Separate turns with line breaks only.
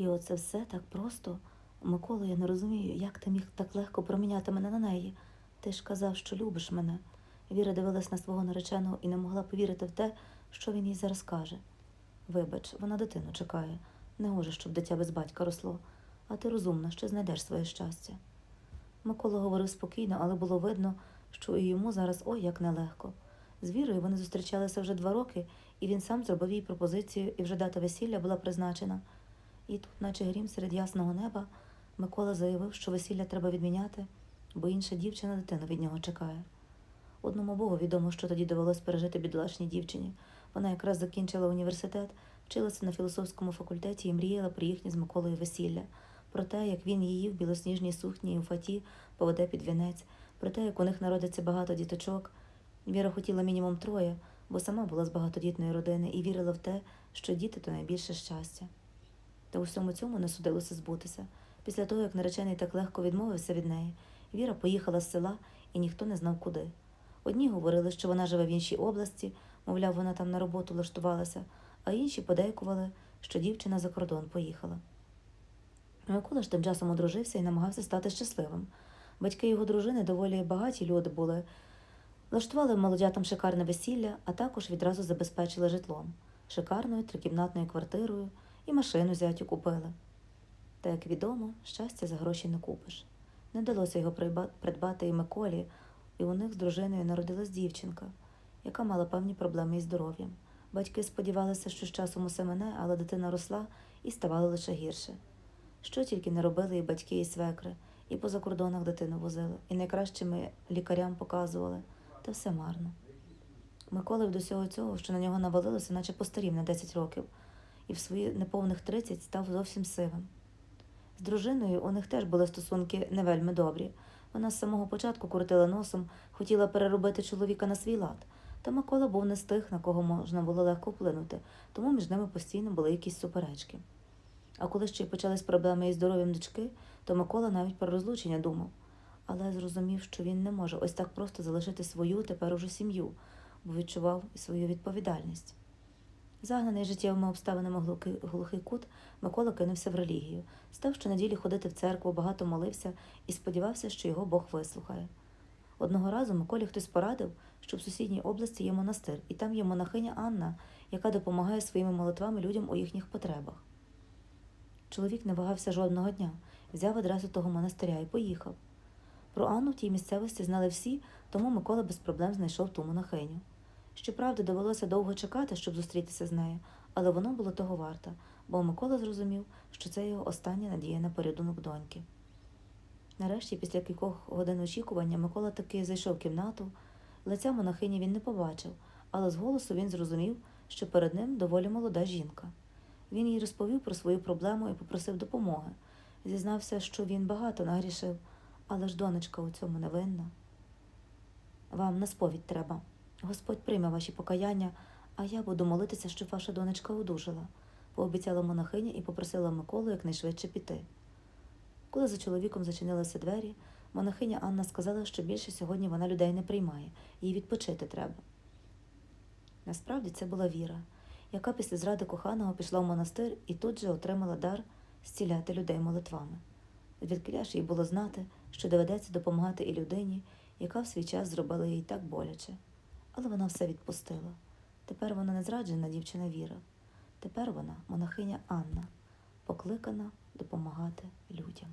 І оце все так просто. Микола, я не розумію, як ти міг так легко проміняти мене на неї. Ти ж казав, що любиш мене. Віра дивилась на свого нареченого і не могла повірити в те, що він їй зараз каже. Вибач, вона дитину чекає. Не гоже, щоб дитя без батька росло, а ти розумна, що знайдеш своє щастя. Микола говорив спокійно, але було видно, що і йому зараз ой як нелегко. З Вірою вони зустрічалися вже два роки, і він сам зробив їй пропозицію, і вже дата весілля була призначена. І тут, наче грім серед ясного неба, Микола заявив, що весілля треба відміняти, бо інша дівчина дитину від нього чекає. Одному Богу відомо, що тоді довелось пережити бідолашній дівчині. Вона якраз закінчила університет, вчилася на філософському факультеті і мріяла про їхнє з Миколою весілля, про те, як він її в білосніжній сукні і у фаті поведе під вінець, про те, як у них народиться багато діточок. Віра хотіла мінімум троє, бо сама була з багатодітної родини і вірила в те, що діти то найбільше щастя. Та всьому цьому не судилося збутися. Після того, як наречений так легко відмовився від неї, Віра поїхала з села, і ніхто не знав куди. Одні говорили, що вона живе в іншій області, мовляв, вона там на роботу влаштувалася, а інші подейкували, що дівчина за кордон поїхала. Микола ж тим часом одружився і намагався стати щасливим. Батьки його дружини доволі багаті люди були, влаштували молодятам шикарне весілля, а також відразу забезпечили житлом, шикарною трикімнатною квартирою і машину зятю купили. Та, як відомо, щастя за гроші не купиш. Не вдалося його придбати і Миколі, і у них з дружиною народилась дівчинка, яка мала певні проблеми із здоров'ям. Батьки сподівалися, що з часом усе мене, але дитина росла і ставала лише гірше. Що тільки не робили і батьки, і свекри, і по закордонах дитину возили, і найкращими лікарям показували, та все марно. Микола до всього цього, що на нього навалилося, наче постарів на 10 років, і в свої неповних 30 став зовсім сивим. З дружиною у них теж були стосунки не вельми добрі. Вона з самого початку крутила носом, хотіла переробити чоловіка на свій лад. Та Микола був не з тих, на кого можна було легко вплинути, тому між ними постійно були якісь суперечки. А коли ще й почались проблеми із здоров'ям дочки, то Микола навіть про розлучення думав, але зрозумів, що він не може ось так просто залишити свою тепер уже сім'ю, бо відчував і свою відповідальність. Загнаний життєвими обставинами глухий, кут, Микола кинувся в релігію, став щонеділі ходити в церкву, багато молився і сподівався, що його Бог вислухає. Одного разу Миколі хтось порадив, що в сусідній області є монастир, і там є монахиня Анна, яка допомагає своїми молитвами людям у їхніх потребах. Чоловік не вагався жодного дня, взяв адресу того монастиря і поїхав. Про Анну в тій місцевості знали всі, тому Микола без проблем знайшов ту монахиню. Щоправда, довелося довго чекати, щоб зустрітися з нею, але воно було того варте, бо Микола зрозумів, що це його остання надія на порятунок доньки. Нарешті, після кількох годин очікування, Микола таки зайшов в кімнату. Лиця монахині він не побачив, але з голосу він зрозумів, що перед ним доволі молода жінка. Він їй розповів про свою проблему і попросив допомоги. Зізнався, що він багато нагрішив, але ж донечка у цьому не винна. Вам на сповідь треба. Господь прийме ваші покаяння, а я буду молитися, щоб ваша донечка одужала, пообіцяла монахиня і попросила Миколу якнайшвидше піти. Коли за чоловіком зачинилися двері, монахиня Анна сказала, що більше сьогодні вона людей не приймає, їй відпочити треба. Насправді це була віра, яка після зради коханого пішла в монастир і тут же отримала дар зціляти людей молитвами. Звідкиля ж їй було знати, що доведеться допомагати і людині, яка в свій час зробила їй так боляче. Але вона все відпустила. Тепер вона не зраджена дівчина Віра. Тепер вона монахиня Анна, покликана допомагати людям.